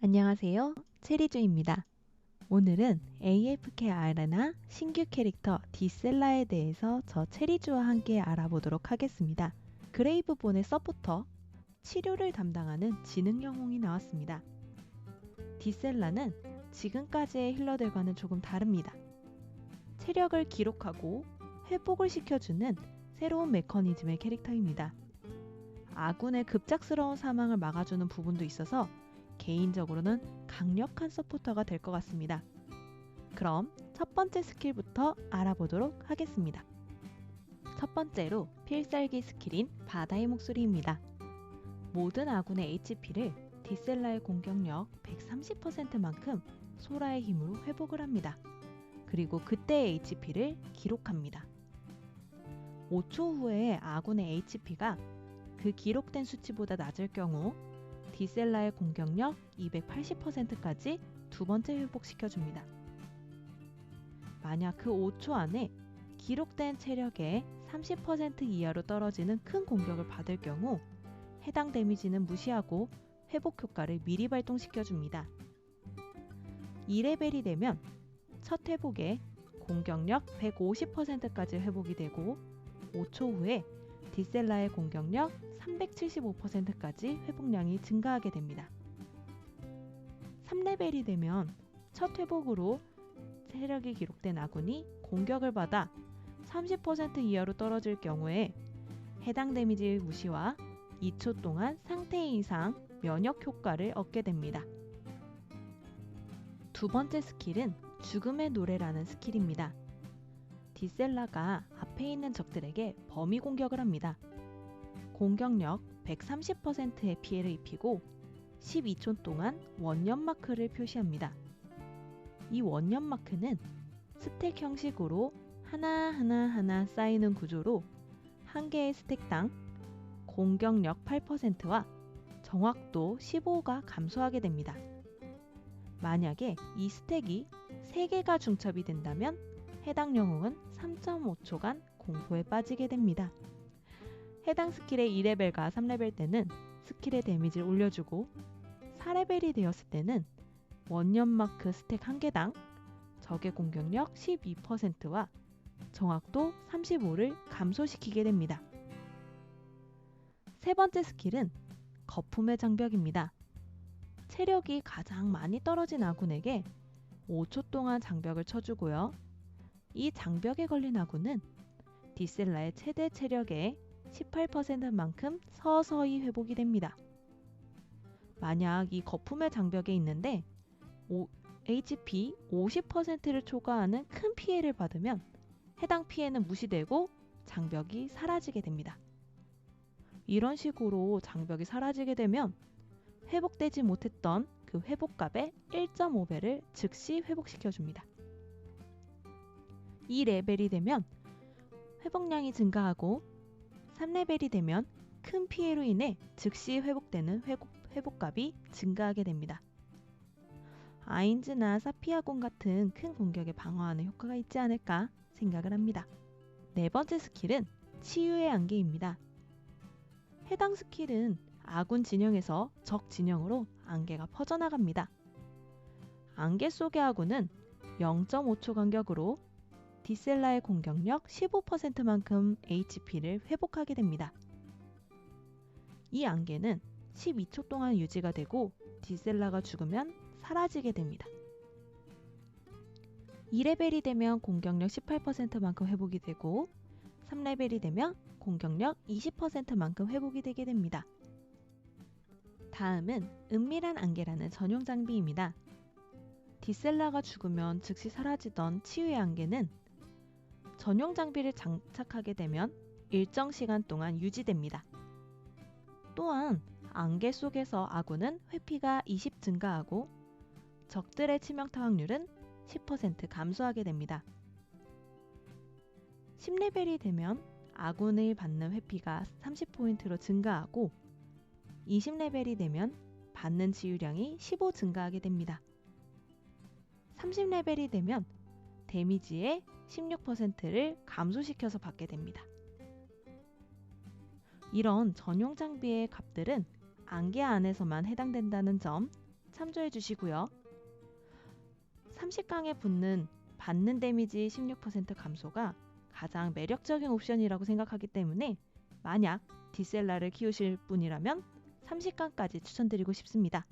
안녕하세요. 체리주입니다. 오늘은 AFK 아레나 신규 캐릭터 디셀라에 대해서 저 체리주와 함께 알아보도록 하겠습니다. 그레이브본의 서포터, 치료를 담당하는 지능 영웅이 나왔습니다. 디셀라는 지금까지의 힐러들과는 조금 다릅니다. 체력을 기록하고 회복을 시켜주는 새로운 메커니즘의 캐릭터입니다. 아군의 급작스러운 사망을 막아주는 부분도 있어서 개인적으로는 강력한 서포터가 될 것 같습니다. 그럼 첫 번째 스킬부터 알아보도록 하겠습니다. 첫 번째로 필살기 스킬인 바다의 목소리입니다. 모든 아군의 HP를 디셀라의 공격력 130%만큼 소라의 힘으로 회복을 합니다. 그리고 그때의 HP를 기록합니다. 5초 후에 아군의 HP가 그 기록된 수치보다 낮을 경우 디셀라의 공격력 280%까지 두 번째 회복시켜줍니다. 만약 그 5초 안에 기록된 체력의 30% 이하로 떨어지는 큰 공격을 받을 경우 해당 데미지는 무시하고 회복 효과를 미리 발동시켜줍니다. 2레벨이 되면 첫 회복에 공격력 150%까지 회복이 되고 5초 후에 디셀라의 공격력 375%까지 회복량이 증가하게 됩니다. 3레벨이 되면 첫 회복으로 체력이 기록된 아군이 공격을 받아 30% 이하로 떨어질 경우에 해당 데미지 무시와 2초 동안 상태 이상 면역 효과를 얻게 됩니다. 두 번째 스킬은 죽음의 노래라는 스킬입니다. 디셀라가 앞에 있는 적들에게 범위 공격을 합니다. 공격력 130%의 피해를 입히고 12초 동안 원년 마크를 표시합니다. 이 원년 마크는 스택 형식으로 하나하나 하나 쌓이는 구조로 한 개의 스택당 공격력 8%와 정확도 15가 감소하게 됩니다. 만약에 이 스택이 3개가 중첩이 된다면 해당 영웅은 3.5초간 공포에 빠지게 됩니다. 해당 스킬의 2레벨과 3레벨 때는 스킬의 데미지를 올려주고 4레벨이 되었을 때는 원년 마크 스택 1개당 적의 공격력 12%와 정확도 35를 감소시키게 됩니다. 세 번째 스킬은 거품의 장벽입니다. 체력이 가장 많이 떨어진 아군에게 5초 동안 장벽을 쳐주고요. 이 장벽에 걸린 아군은 디셀라의 최대 체력의 18%만큼 서서히 회복이 됩니다. 만약 이 거품의 장벽에 있는데 HP 50%를 초과하는 큰 피해를 받으면 해당 피해는 무시되고 장벽이 사라지게 됩니다. 이런 식으로 장벽이 사라지게 되면 회복되지 못했던 그 회복값의 1.5배를 즉시 회복시켜줍니다. 이 레벨이 되면 회복량이 증가하고 3레벨이 되면 큰 피해로 인해 즉시 회복되는 회복, 회복값이 증가하게 됩니다. 아인즈나 사피아곤 같은 큰 공격에 방어하는 효과가 있지 않을까 생각을 합니다. 네 번째 스킬은 치유의 안개입니다. 해당 스킬은 아군 진영에서 적 진영으로 안개가 퍼져나갑니다. 안개 속의 아군은 0.5초 간격으로 디셀라의 공격력 15%만큼 HP를 회복하게 됩니다. 이 안개는 12초 동안 유지가 되고 디셀라가 죽으면 사라지게 됩니다. 2레벨이 되면 공격력 18%만큼 회복이 되고 3레벨이 되면 공격력 20%만큼 회복이 되게 됩니다. 다음은 은밀한 안개라는 전용 장비입니다. 디셀라가 죽으면 즉시 사라지던 치유의 안개는 전용 장비를 장착하게 되면 일정 시간 동안 유지됩니다. 또한 안개 속에서 아군은 회피가 20 증가하고 적들의 치명타 확률은 10% 감소하게 됩니다. 10레벨이 되면 아군을 받는 회피가 30포인트로 증가하고 20레벨이 되면 받는 치유량이 15 증가하게 됩니다. 30레벨이 되면 데미지의 16%를 감소시켜서 받게 됩니다. 이런 전용 장비의 값들은 안개 안에서만 해당된다는 점 참조해 주시고요. 30강에 붙는 받는 데미지 16% 감소가 가장 매력적인 옵션이라고 생각하기 때문에 만약 디셀라를 키우실 분이라면 30강까지 추천드리고 싶습니다.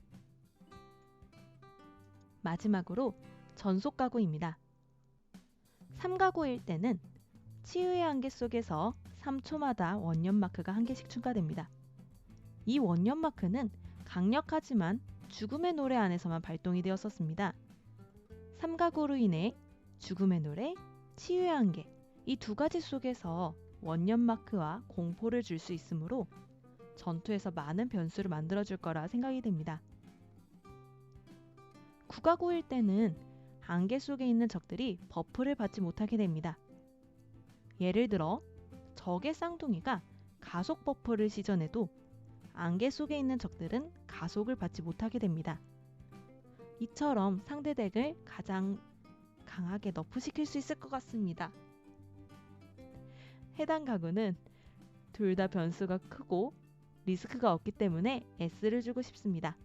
마지막으로 전속 가구입니다. 3가구일 때는 치유의 안개 속에서 3초마다 원년 마크가 한 개씩 추가됩니다. 이 원년 마크는 강력하지만 죽음의 노래 안에서만 발동이 되었었습니다. 3가구로 인해 죽음의 노래, 치유의 안개 이두 가지 속에서 원년 마크와 공포를 줄 수 있으므로 전투에서 많은 변수를 만들어줄 거라 생각이 됩니다. 9가구일 때는 안개 속에 있는 적들이 버프를 받지 못하게 됩니다. 예를 들어 적의 쌍둥이가 가속 버프를 시전해도 안개 속에 있는 적들은 가속을 받지 못하게 됩니다. 이처럼 상대 덱을 가장 강하게 너프시킬 수 있을 것 같습니다. 해당 가구는 둘 다 변수가 크고 리스크가 없기 때문에 S를 주고 싶습니다.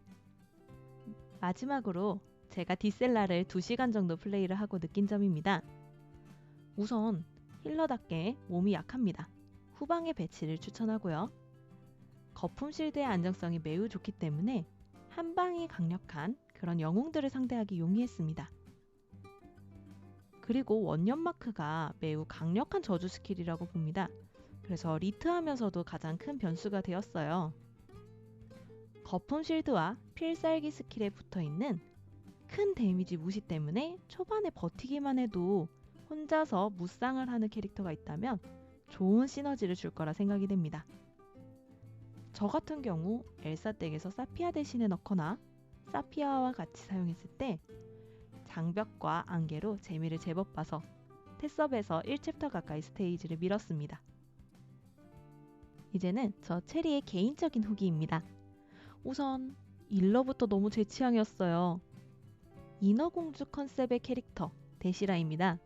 마지막으로 제가 디셀라를 2시간 정도 플레이를 하고 느낀 점입니다. 우선 힐러답게 몸이 약합니다. 후방의 배치를 추천하고요. 거품 실드의 안정성이 매우 좋기 때문에 한 방이 강력한 그런 영웅들을 상대하기 용이했습니다. 그리고 원년 마크가 매우 강력한 저주 스킬이라고 봅니다. 그래서 리트하면서도 가장 큰 변수가 되었어요. 거품 실드와 필살기 스킬에 붙어 있는 큰 데미지 무시 때문에 초반에 버티기만 해도 혼자서 무쌍을 하는 캐릭터가 있다면 좋은 시너지를 줄 거라 생각이 됩니다. 저 같은 경우 엘사 덱에서 사피아 대신에 넣거나 사피아와 같이 사용했을 때 장벽과 안개로 재미를 제법 봐서 테섭에서 1챕터 가까이 스테이지를 밀었습니다. 이제는 저 체리의 개인적인 후기입니다. 우선 일러부터 너무 제 취향이었어요. 인어공주 컨셉의 캐릭터 데시라입니다.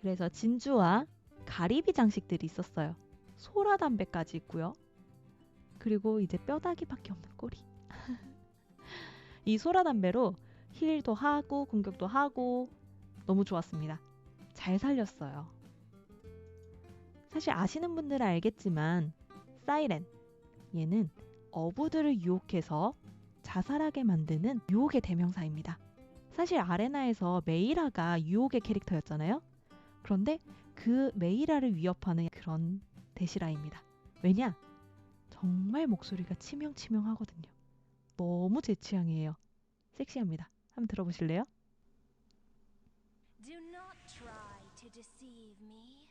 그래서 진주와 가리비 장식들이 있었어요. 소라 담배까지 있고요. 그리고 이제 뼈다귀밖에 없는 꼬리. 이 소라 담배로 힐도 하고 공격도 하고 너무 좋았습니다. 잘 살렸어요. 사실 아시는 분들은 알겠지만 사이렌 얘는 어부들을 유혹해서 자살하게 만드는 유혹의 대명사입니다. 사실 아레나에서 메이라가 유혹의 캐릭터였잖아요. 그런데 그 메이라를 위협하는 그런 데시라입니다. 왜냐? 정말 목소리가 치명치명하거든요. 너무 제 취향이에요. 섹시합니다. 한번 들어보실래요? Do not try to deceive me.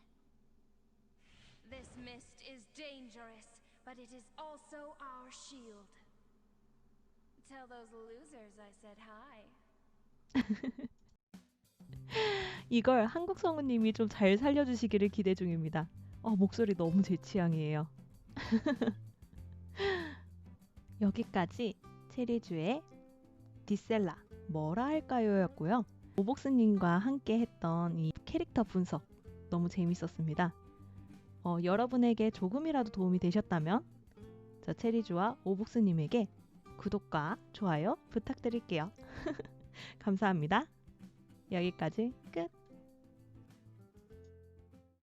This mist is dangerous, but it is also our shield. Tell those losers I said hi. 이걸 한국 성우님이 좀 잘 살려주시기를 기대 중입니다. 어, 목소리 너무 제 취향이에요. 여기까지 체리주의 디셀라 뭐라 할까요? 였고요. 오복스님과 함께 했던 이 캐릭터 분석 너무 재밌었습니다. 어, 여러분에게 조금이라도 도움이 되셨다면 저 체리주와 오복스님에게 구독과 좋아요 부탁드릴게요. 감사합니다. 여기까지 끝.